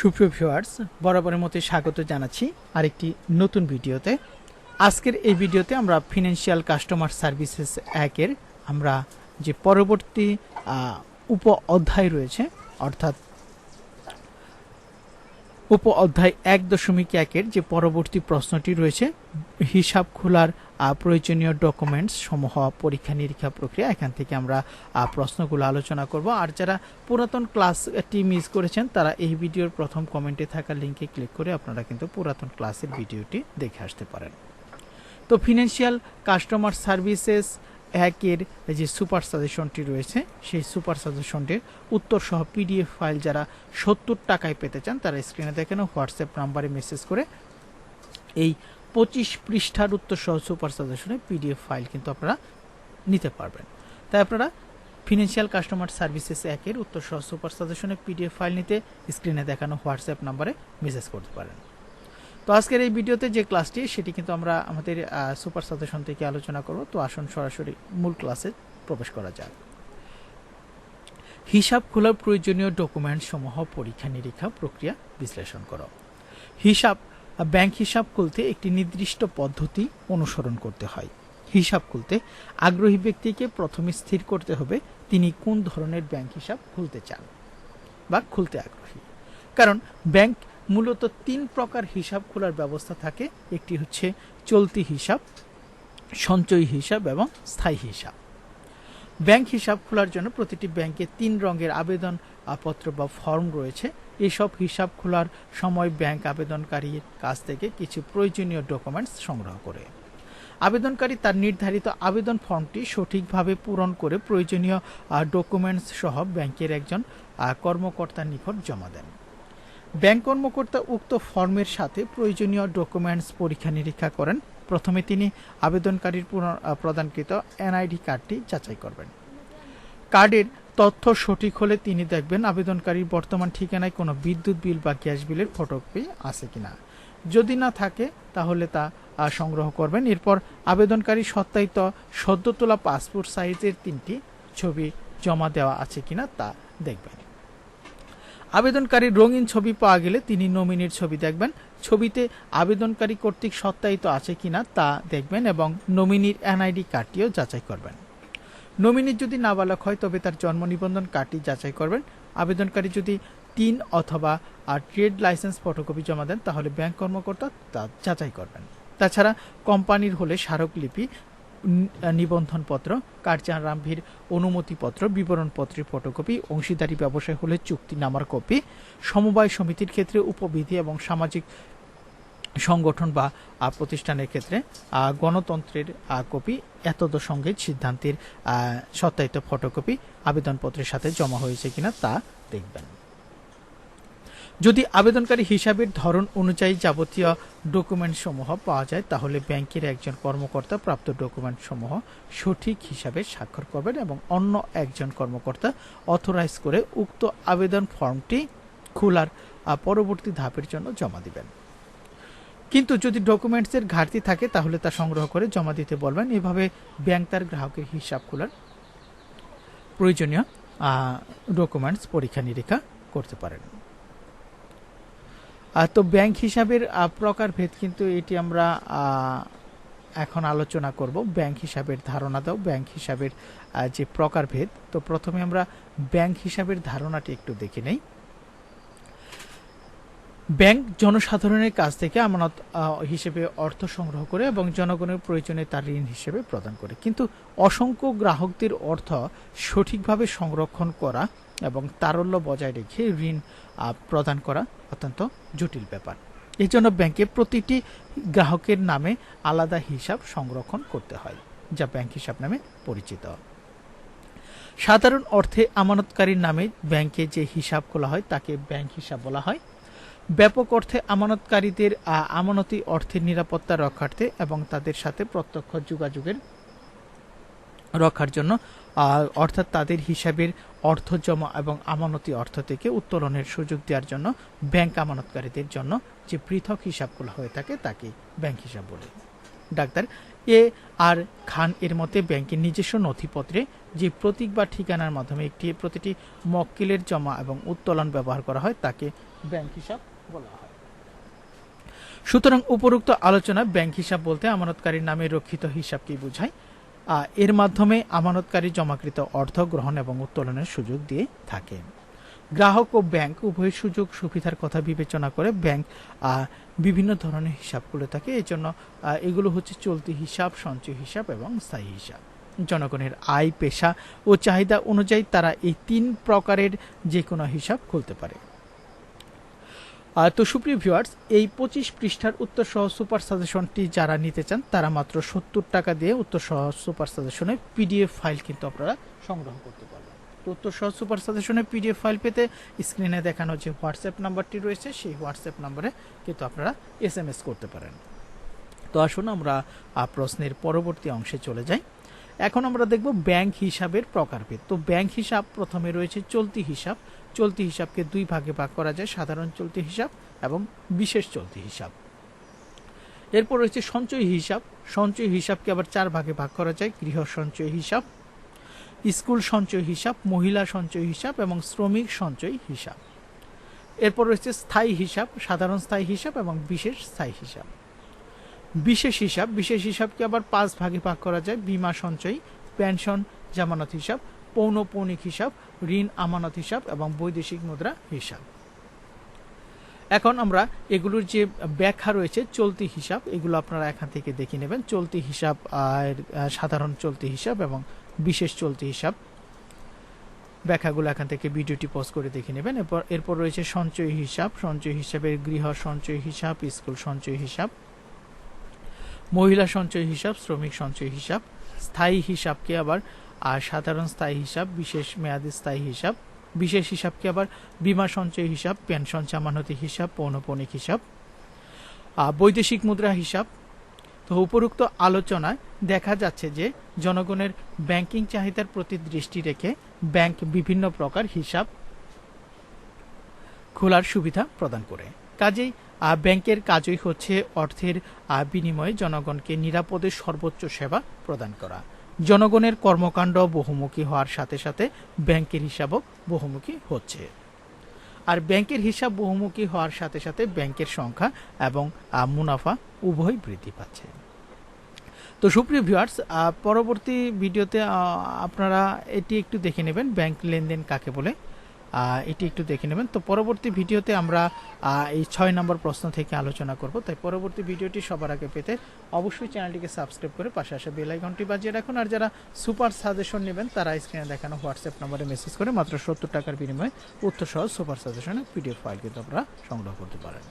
সুপ্রিয় ভিউয়ার্স, বরাবরের মতো স্বাগত জানাচ্ছি আরেকটি নতুন ভিডিওতে। আজকের এই ভিডিওতে আমরা ফিনান্সিয়াল কাস্টমার সার্ভিসেস একের আমরা যে পরবর্তী উপ অধ্যায় রয়েছে, অর্থাৎ উপ অধ্যায় এক দশমিক একের যে পরবর্তী প্রশ্নটি রয়েছে, হিসাব খোলার প্রয়োজনীয় ডকুমেন্টস সমূহ, পরীক্ষা নিরীক্ষা প্রক্রিয়া, এখান থেকে আমরা প্রশ্নগুলো আলোচনা করব। আর যারা পুরাতন ক্লাসটি মিস করেছেন, তারা এই ভিডিওর প্রথম কমেন্টে থাকা লিঙ্কে ক্লিক করে আপনারা কিন্তু পুরাতন ক্লাসের ভিডিওটি দেখে আসতে পারেন। তো ফিনান্সিয়াল কাস্টমার সার্ভিসেস একের যে সুপার সাজেশনটি রয়েছে, সেই সুপার সাজেশনটির উত্তর সহ পিডিএফ ফাইল যারা সত্তর টাকায় পেতে চান, তারা স্ক্রিনে দেখেন হোয়াটসঅ্যাপ নাম্বারে মেসেজ করে এই পঁচিশ পৃষ্ঠার উত্তর সহ সুপার সাজেশনের পিডিএফ ফাইল কিন্তু আপনারা নিতে পারবেন। তাই আপনারা ফিনান্সিয়াল কাস্টমার সার্ভিসেস একের উত্তর সহ সুপার সাজেশনের পিডিএফ ফাইল নিতে স্ক্রিনে দেখানো হোয়াটসঅ্যাপ নাম্বারে মেসেজ করতে পারেন। তো আজকের এই ভিডিওতে যে ক্লাসটি, সেটি কিন্তু আমরা আমাদের সুপার সাজেশন থেকে আলোচনা করব। তো আসুন সরাসরি মূল ক্লাসে প্রবেশ করা যাক। হিসাব খোলার প্রয়োজনীয় ডকুমেন্ট সমূহ পরীক্ষা নিরীক্ষা প্রক্রিয়া বিশ্লেষণ করো। হিসাব ব্যাংক হিসাব খুলতে একটি নির্দিষ্ট পদ্ধতি অনুসরণ করতে হয়। হিসাব খুলতে আগ্রহী ব্যক্তিকে প্রথমে স্থির করতে হবে তিনি কোন ধরনের ব্যাংক হিসাব খুলতে চান বা খুলতে আগ্রহী। কারণ ব্যাংক মূলত তিন প্রকার হিসাব খোলার ব্যবস্থা থাকে। একটি হচ্ছে চলতি হিসাব, সঞ্চয়ী হিসাব এবং স্থায়ী হিসাব। ব্যাংক হিসাব খোলার জন্য প্রতিটি ব্যাংকে তিন রঙের আবেদন পত্র বা ফর্ম রয়েছে। এসব হিসাব খোলার সময় ব্যাংক আবেদনকারীর কাছ থেকে কিছু প্রয়োজনীয় ডকুমেন্টস সংগ্রহ করে। আবেদনকারী তার নির্ধারিত আবেদন ফর্মটি সঠিকভাবে পূরণ করে প্রয়োজনীয় ডকুমেন্টস সহ ব্যাংকের একজন কর্মকর্তার নিকট জমা দেন। ব্যাংক কর্মকর্তা উক্ত ফর্মের সাথে প্রয়োজনীয় ডকুমেন্টস পরীক্ষা নিরীক্ষা করেন। প্রথমে তিনি আবেদনকারীর প্রদানকৃত এনআইডি কার্ডটি যাচাই করবেন। কার্ডের তথ্য সঠিক হলে তিনি দেখবেন আবেদনকারীর বর্তমান ঠিকানায় কোনো বিদ্যুৎ বিল বা গ্যাস বিলের ফটোকপি আছে কিনা। যদি না থাকে, তাহলে তা সংগ্রহ করবেন। এরপর আবেদনকারী সত্যায়িত সদ্য তোলা পাসপোর্ট সাইজের তিনটি ছবি জমা দেওয়া আছে কিনা তা দেখবেন। আবেদনকারীর রঙিন ছবি পাওয়া গেলে তিনি নমিনির ছবি দেখবেন। ছবিতে আবেদনকারী কর্তৃক সত্যায়িত আছে কিনা তা দেখবেন এবং নমিনির এনআইডি কার্ডটিও যাচাই করবেন। নমিনি যদি নাবালক হয়, তবে তার জন্ম নিবন্ধন কার্ডটি যাচাই করবেন। আবেদনকারী যদি তিন অথবা আর ট্রেড লাইসেন্স ফটোকপি জমা দেন, তাহলে ব্যাংক কর্মকর্তা তা যাচাই করবেন। তাছাড়া কোম্পানির হলে স্মারকলিপি নিবন্ধনপত্র কার্যারম্ভের অনুমতিপত্র, বিবরণপত্রের ফটোকপি, অংশীদারি ব্যবসায় হলে চুক্তিনামার কপি, সমবায় সমিতির ক্ষেত্রে উপবিধি এবং সামাজিক সংগঠন বা প্রতিষ্ঠানের ক্ষেত্রে গণতন্ত্রের কপি এতদ সঙ্গে সিদ্ধান্তের সত্যায়িত ফটোকপি, আবেদনপত্রের সাথে জমা হয়েছে কিনা তা দেখবেন। যদি আবেদনকারী হিসাবের ধরন অনুযায়ী যাবতীয় ডকুমেন্ট সমূহ পাওয়া যায়, তাহলে ব্যাংকের একজন কর্মকর্তা প্রাপ্ত ডকুমেন্ট সমূহ সঠিক হিসাবে স্বাক্ষর করবেন এবং অন্য একজন কর্মকর্তা অথরাইজ করে উক্ত আবেদন ফর্মটি খোলার পরবর্তী ধাপের জন্য জমা দিবেন। কিন্তু যদি ডকুমেন্টসের ঘাটতি থাকে, তাহলে তা সংগ্রহ করে জমা দিতে বলবেন। এভাবে ব্যাংক তার গ্রাহকের হিসাব খোলার প্রয়োজনীয় ডকুমেন্টস পরীক্ষা নিরীক্ষা করতে পারেন। তো ব্যাংক হিসাবের প্রকার প্রকারভেদ কিন্তু এটি আমরা এখন আলোচনা করব। ব্যাংক হিসাবের ধারণা দাও, ব্যাংক হিসাবের যে প্রকারভেদ। তো প্রথমে আমরা ব্যাংক হিসাবের ধারণাটি একটু দেখে নেই। ব্যাংক জনসাধারণের কাছ থেকে আমানত হিসেবে অর্থ সংগ্রহ করে এবং জনগণের প্রয়োজনে তার ঋণ হিসেবে প্রদান করে। কিন্তু অসংখ্য গ্রাহকদের অর্থ সঠিকভাবে সংরক্ষণ করা এবং তারল্য বজায় রেখে ঋণ প্রদান করা অত্যন্ত জটিল ব্যাপার। এই জন্য ব্যাংকে প্রতিটি গ্রাহকের নামে আলাদা হিসাব সংরক্ষণ করতে হয়, যা ব্যাংক হিসাব নামে পরিচিত। সাধারণ অর্থে আমানতকারীর নামে ব্যাংকে যে হিসাব খোলা হয়, তাকে ব্যাংক হিসাব বলা হয়। ব্যাপক অর্থে আমানতকারীদের আমানতি অর্থের নিরাপত্তা রক্ষার্থে এবং তাদের সাথে প্রত্যক্ষ যোগাযোগের রক্ষার জন্য অর্থাৎ তাদের হিসাবের অর্থ জমা এবং আমানতি অর্থ থেকে উত্তোলনের সুযোগ দেওয়ার জন্য ব্যাংক আমানতকারীদের জন্য যে পৃথক হিসাবগুলো হয়ে থাকে তাকে ব্যাংক হিসাব বলে। ডাক্তার, এ আর খান এর মতে ব্যাংকের নিজস্ব নথিপত্রে যে প্রতীক বা ঠিকানার মাধ্যমে একটি, প্রতিটি মক্কেলের জমা এবং উত্তোলন ব্যবহার করা হয় তাকে ব্যাংক হিসাব বলা হয়। সুতরাং উপরোক্ত আলোচনা ব্যাংক হিসাব বলতে আমানতকারীর নামে রক্ষিত হিসাবকেই বোঝায়? এর মাধ্যমে আমানতকারী জমাকৃত অর্থ গ্রহণ এবং উত্তোলনের সুযোগ দিয়ে থাকে। গ্রাহক ও ব্যাংক উভয় সুযোগ সুবিধার কথা বিবেচনা করে ব্যাংক বিভিন্ন ধরনের হিসাব করে থাকে। এই জন্য এগুলো হচ্ছে চলতি হিসাব, সঞ্চয় হিসাব এবং স্থায়ী হিসাব। জনগণের আয়, পেশা ও চাহিদা অনুযায়ী তারা এই তিন প্রকারের যে কোনো হিসাব খুলতে পারে। তো সুপ্রিয় ভিউয়ার্স এই পঁচিশ পৃষ্ঠার উত্তর সহ সুপার সাজেশনটি যারা নিতে চান, তারা মাত্র সত্তর টাকা দিয়ে উত্তর সহ সুপার সাজেশনের পিডিএফ ফাইল কিন্তু আপনারা সংগ্রহ করতে পারবেন। তো উত্তর সহ সুপার সাজেশনের পিডিএফ ফাইল পেতে স্ক্রিনে দেখানো যে হোয়াটসঅ্যাপ নাম্বারটি রয়েছে, সেই হোয়াটসঅ্যাপ নাম্বারে কিন্তু আপনারা এস এম এস করতে পারেন। তো আসুন আমরা প্রশ্নের পরবর্তী অংশে চলে যাই। এখন আমরা দেখব ব্যাংক হিসাবের প্রকারভেদ। তো ব্যাংক হিসাব প্রথমে রয়েছে চলতি হিসাব। চলতি হিসাবকে দুই ভাগে ভাগ করা যায়, সাধারণ চলতি হিসাব এবং বিশেষ চলতি হিসাব। এরপর রয়েছে সঞ্চয় হিসাব। সঞ্চয় হিসাবকে আবার চার ভাগে ভাগ করা যায়, গৃহ সঞ্চয় হিসাব, স্কুল সঞ্চয় হিসাব, মহিলা সঞ্চয় হিসাব এবং শ্রমিক সঞ্চয় হিসাব। এরপর রয়েছে স্থায়ী হিসাব, সাধারণ স্থায়ী হিসাব এবং বিশেষ স্থায়ী হিসাব। বিশেষ হিসাব, বিশেষ হিসাবকে আবার পাঁচ ভাগে ভাগ করা যায়, বীমা সঞ্চয়, পেনশন, জামানত হিসাব পৌনপৌনিক হিসাব ঋণ আমানত হিসাব এবং বৈদেশিক মুদ্রা হিসাব। এখন আমরা এগুলোর যে ব্যাখ্যা রয়েছে, চলতি হিসাব, এগুলো আপনারা এখান থেকে দেখে নেবেন। চলতি হিসাব, আর সাধারণ চলতি হিসাব এবং বিশেষ চলতি হিসাব ব্যাখ্যাগুলো এখান থেকে ভিডিওটি পজ করে দেখে নেবেন। এরপর এরপর রয়েছে সঞ্চয় হিসাব। সঞ্চয় হিসাবের গৃহ সঞ্চয় হিসাব, স্কুল সঞ্চয় হিসাব, মহিলা সঞ্চয় হিসাব, শ্রমিক সঞ্চয় হিসাব, স্থায়ী হিসাবকে আবার আর সাধারণ স্থায়ী হিসাব, বিশেষ মেয়াদি স্থায়ী হিসাব, বিশেষ হিসাবকে আবার? বীমা সঞ্চয় হিসাব, পেনশন, জামানতি হিসাব পৌনপণিক হিসাব। বৈদেশিক মুদ্রা হিসাব। তো উপরোক্ত আলোচনায় দেখা যাচ্ছে যে জনগণের ব্যাংকিং চাহিদার প্রতি দৃষ্টি রেখে ব্যাংক বিভিন্ন প্রকার হিসাব খোলার সুবিধা প্রদান করে। কাজেই ব্যাংকের কাজই হচ্ছে অর্থের বিনিময়ে জনগণকে নিরাপদে সর্বোচ্চ সেবা প্রদান করা। জনগণের কর্মকাণ্ড বহুমুখী হওয়ার সাথে সাথে ব্যাংকের হিসাবও বহুমুখী হচ্ছে। আর ব্যাংকের হিসাব বহুমুখী হওয়ার সাথে সাথে ব্যাংকের সংখ্যা এবং মুনাফা উভয় বৃদ্ধি পাচ্ছে। তো সুপ্রিয় ভিউয়ার্স পরবর্তী ভিডিওতে আপনারা এটি একটু দেখে নেবেন, ব্যাংক লেনদেন কাকে বলে। এটি একটু দেখে নেবেন। তো পরবর্তী ভিডিওতে আমরা এই ছয় নম্বর প্রশ্ন থেকে আলোচনা করব। তাই পরবর্তী ভিডিওটি সবার আগে পেতে অবশ্যই চ্যানেলটিকে সাবস্ক্রাইব করে পাশে আসা বেলাইকনটি বাজিয়ে রাখুন। আর যারা সুপার সাজেশন নেবেন, তারা স্ক্রিনে দেখানো হোয়াটসঅ্যাপ নম্বরে মেসেজ করে মাত্র সত্তর টাকার বিনিময়ে উত্তর সহ সুপার সাজেশনের পিডিএফ ফাইল কিন্তু আমরা সংগ্রহ করতে পারেন।